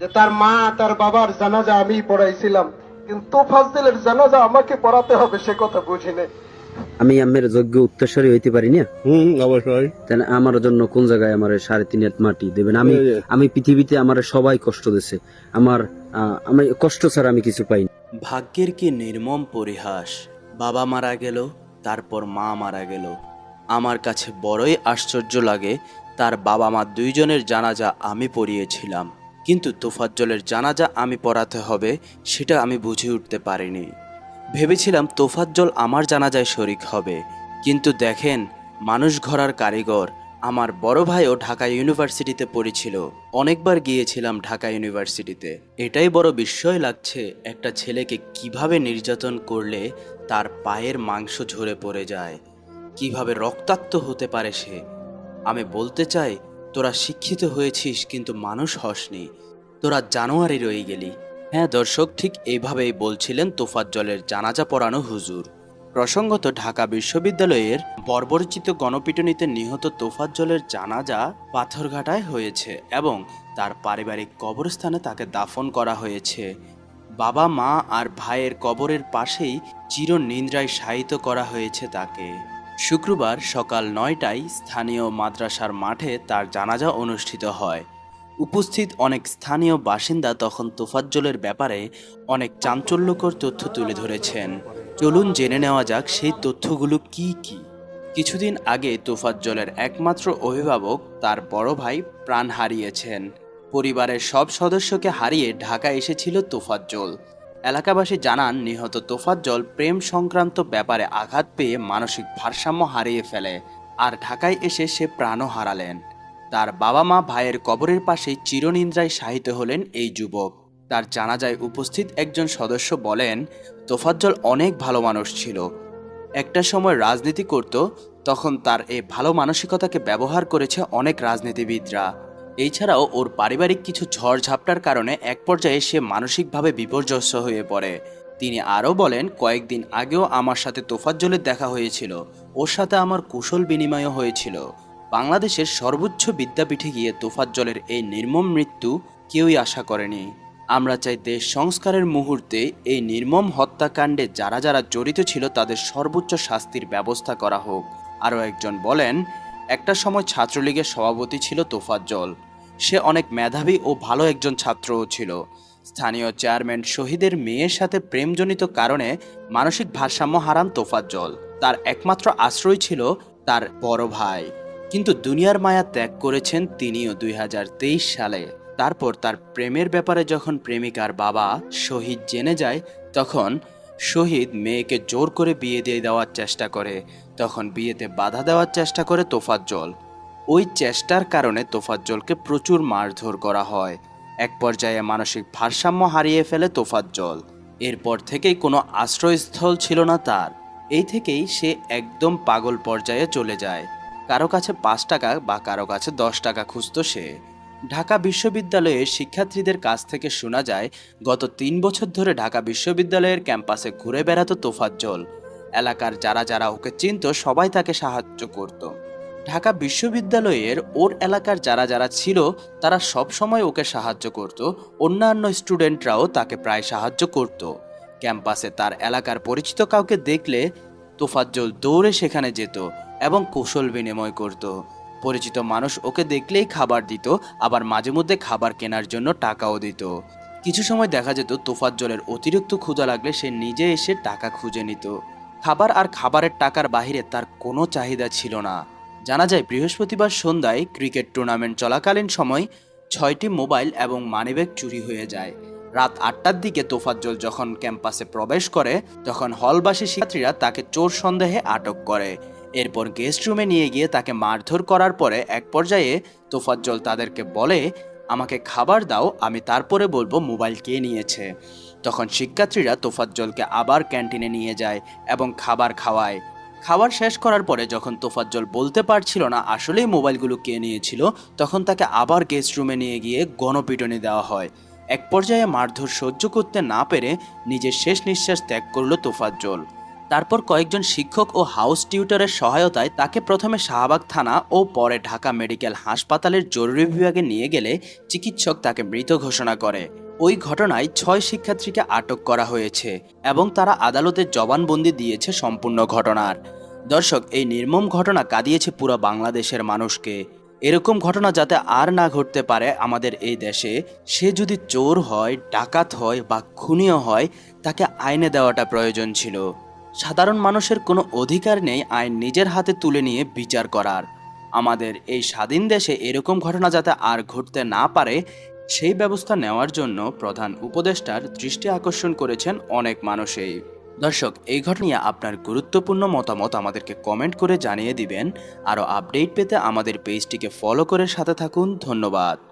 যে তার মা তার বাবার জানাজা আমি পড়াইছিলাম। কিন্তু ফাজদিলের জানাজা আমাকে পড়াতে হবে সে কথা বুঝি নাই। আমি আমের যোগ্য উত্তরস্বরী হইতে পারি না? হুম অবশ্যই। তাহলে আমার জন্য কোন জায়গায় আমার সাড়ে তিন হাত মাটি দেবেন? আমি আমি পৃথিবীতে আমার সবাই কষ্ট দিছে। আমার আহ, আমি কষ্ট ছাড়া আমি কিছু পাই ভাগ্যের কি নির্মম পরিহাস। বাবা মারা গেল তারপর মা মারা গেল। আমার কাছে বড়ই আশ্চর্য লাগে তার বাবা মা দুইজনের জানাজা আমি পড়িয়েছিলাম। কিন্তু তোফাজ্জলের জানাজা আমি পড়াতে হবে, সেটা আমি বুঝে উঠতে পারিনি। ভেবেছিলাম তোফাজ্জল আমার জানাজায় শরিক হবে, কিন্তু দেখেন, মানুষ ঘরার কারিগর, আমার বড় ভাইও ঢাকা ইউনিভার্সিটিতে পড়েছিল। অনেকবার গিয়েছিলাম ঢাকা ইউনিভার্সিটিতে। এটাই বড় বিস্ময় লাগছে, একটা ছেলেকে কীভাবে নির্যাতন করলে তার পায়ের মাংস ঝরে পড়ে যায়, কীভাবে রক্তাক্ত হতে পারে সে। আমি বলতে চাই তোরা শিক্ষিত হয়েছিস, কিন্তু মানুষ হসনি। তোরা জানোয়ারে রয়ে গেলি। হ্যাঁ দর্শক, ঠিক এইভাবেই বলছিলেন তোফাজ্জলের জানাজা পড়ানো হুজুর। প্রসঙ্গত ঢাকা বিশ্ববিদ্যালয়ের বর্বরচিত গণপিটুনিতে নিহত তোফাজ্জলের জানাজা পাথরঘাটায় হয়েছে এবং তার পারিবারিক কবরস্থানে তাকে দাফন করা হয়েছে। বাবা, মা আর ভাইয়ের কবরের পাশেই চিরনিন্দ্রায় শায়িত করা হয়েছে তাকে। শুক্রবার সকাল নয়টায় স্থানীয় মাদ্রাসার মাঠে তার জানাজা অনুষ্ঠিত হয়। উপস্থিত অনেক স্থানীয় বাসিন্দা তখন তোফাজ্জলের ব্যাপারে অনেক চাঞ্চল্যকর তথ্য তুলে ধরেছেন। চলুন জেনে নেওয়া যাক সেই তথ্যগুলো কি কি। কিছুদিন আগে তোফাজ্জলের একমাত্র অভিভাবক তার বড় ভাই প্রাণ হারিয়েছেন। পরিবারের সব সদস্যকে হারিয়ে ঢাকা এসেছিল তোফাজ্জল। এলাকাবাসী জানান, নিহত তোফাজ্জল প্রেম সংক্রান্ত ব্যাপারে আঘাত পেয়ে মানসিক ভারসাম্য হারিয়ে ফেলে। আর ঢাকায় এসে সে প্রাণও হারালেন। তার বাবা মা ভাইয়ের কবরের পাশেই চিরনিন্দ্রায় শায়িত হলেন এই যুবক। তার জানাজায় উপস্থিত একজন সদস্য বলেন তোফাজ্জল অনেক ভালো মানুষ ছিল। একটা সময় রাজনীতি করত, তখন তার এই ভালো মানসিকতাকে ব্যবহার করেছে অনেক রাজনীতিবিদরা। এছাড়াও ওর পারিবারিক কিছু ঝড়ঝাপটার কারণে এক পর্যায়ে সে মানসিকভাবে বিপর্যস্ত হয়ে পড়ে। তিনি আরও বলেন, কয়েকদিন আগেও আমার সাথে তোফাজ্জলের দেখা হয়েছিল। ওর সাথে আমার কুশল বিনিময়ও হয়েছিল। বাংলাদেশের সর্বোচ্চ বিদ্যাপীঠে গিয়ে তোফাজ্জলের এই নির্মম মৃত্যু কেউই আশা করেনি। আমরা চাই দেশ সংস্কারের মুহূর্তে এই নির্মম হত্যাকাণ্ডে যারা যারা জড়িত ছিল তাদের সর্বোচ্চ শাস্তির ব্যবস্থা করা হোক। আরও একজন বলেন একটা সময় ছাত্রলীগের সভাপতি ছিল তোফাজ্জল সে অনেক মেধাবী ও ভালো একজন ছাত্রও ছিল। স্থানীয় চেয়ারম্যান শহীদের মেয়ের সাথে প্রেমজনিত কারণে মানসিক ভারসাম্য হারান তোফাজ্জল তার একমাত্র আশ্রয় ছিল তার বড় ভাই। কিন্তু দুনিয়ার মায়া ত্যাগ করেছেন তিনিও দুই হাজার তেইশ সালে। তারপর তার প্রেমের ব্যাপারে যখন প্রেমিকার বাবা শহীদ জেনে যায়, তখন শহীদ মেয়েকে জোর করে বিয়ে দিয়ে দেওয়ার চেষ্টা করে। তখন বিয়েতে বাধা দেওয়ার চেষ্টা করে তোফাজ্জল ওই চেষ্টার কারণে তোফাজ্জলকে প্রচুর মারধর করা হয়। এক পর্যায়ে মানসিক ভারসাম্য হারিয়ে ফেলে তোফাজ্জল এরপর থেকেই কোনো আশ্রয়স্থল ছিল না তার। এই থেকেই সে একদম পাগল পর্যায়ে চলে যায়। কারও কাছে পাঁচ টাকা বা কারও কাছে দশ টাকা খুঁজত সে। ঢাকা বিশ্ববিদ্যালয়ের শিক্ষার্থীদের কাছ থেকে শোনা যায়, গত তিন বছর ধরে ঢাকা বিশ্ববিদ্যালয়ের ক্যাম্পাসে ঘুরে বেড়াতো তোফাজ্জল এলাকার যারা যারা ওকে চিনত, সবাই তাকে সাহায্য করত। ঢাকা বিশ্ববিদ্যালয়ের ওর এলাকার যারা যারা ছিল, তারা সব সময় ওকে সাহায্য করত। অন্যান্য স্টুডেন্টরাও তাকে প্রায় সাহায্য করত। ক্যাম্পাসে তার এলাকার পরিচিত কাউকে দেখলে তোফাজ্জল দৌড়ে সেখানে যেত এবং কৌশল বিনিময় করত। পরিচিত মানুষ ওকে দেখলেই খাবার দিত, আবার মাঝে মধ্যে খাবার কেনার জন্য টাকাও দিত। কিছু সময় দেখা যেত তোফাজ্জলের অতিরিক্ত ক্ষুধা লাগলে সে নিজে এসে টাকা খুঁজে নিত। খাবার আর খাবারের টাকার বাহিরে তার কোনো চাহিদা ছিল না। জানা যায়, বৃহস্পতিবার সন্ধ্যায় ক্রিকেট টুর্নামেন্ট চলাকালীন সময় ছয়টি মোবাইল এবং মানিব্যাগ চুরি হয়ে যায়। রাত আটটার দিকে তোফাজ্জল যখন ক্যাম্পাসে প্রবেশ করে, তখন হলবাসী শিক্ষার্থীরা তাকে চোর সন্দেহে আটক করে। এরপর গেস্ট রুমে নিয়ে গিয়ে তাকে মারধর করার পরে এক পর্যায়ে তোফাজ্জল তাদেরকে বলে আমাকে খাবার দাও, আমি তারপরে বলব মোবাইল কে নিয়েছে। তখন শিক্ষার্থীরা তোফাজ্জলকে আবার ক্যান্টিনে নিয়ে যায় এবং খাবার খাওয়ায়। খাবার শেষ করার পরে যখন তোফাজ্জল বলতে পারছিল না আসলেই মোবাইলগুলো কে নিয়েছিল, তখন তাকে আবার গেস্ট রুমে নিয়ে গিয়ে গণপিটনি দেওয়া হয়। এক পর্যায়ে মারধর সহ্য করতে না পেরে নিজের শেষ নিঃশ্বাস ত্যাগ করল তোফাজ্জল। তারপর কয়েকজন শিক্ষক ও হাউস টিউটরের সহায়তায় তাকে প্রথমে শাহবাগ থানা ও পরে ঢাকা মেডিকেল হাসপাতালের জরুরি বিভাগে নিয়ে গেলে চিকিৎসক তাকে মৃত ঘোষণা করে। ওই ঘটনায় ছয় শিক্ষার্থীকে আটক করা হয়েছে এবং তারা আদালতে জবানবন্দি দিয়েছে সম্পূর্ণ ঘটনার। দর্শক, এই নির্মম ঘটনা কাঁদিয়েছে পুরো বাংলাদেশের মানুষকে। এরকম ঘটনা যাতে আর না ঘটতে পারে আমাদের এই দেশে, সে যদি চোর হয়, ডাকাত হয় বা খুনিও হয়, তাকে আইনে দেওয়াটা প্রয়োজন ছিল। সাধারণ মানুষের কোনো অধিকার নেই আইন নিজের হাতে তুলে নিয়ে বিচার করার। আমাদের এই স্বাধীন দেশে এরকম ঘটনা যাতে আর ঘটতে না পারে, সেই ব্যবস্থা নেওয়ার জন্য প্রধান উপদেষ্টার দৃষ্টি আকর্ষণ করেছেন অনেক মানুষেই। দর্শক, এই ঘটনা আপনার গুরুত্বপূর্ণ মতামত আমাদেরকে কমেন্ট করে জানিয়ে দিবেন। আরও আপডেট পেতে আমাদের পেজটিকে ফলো করে সাথে থাকুন। ধন্যবাদ।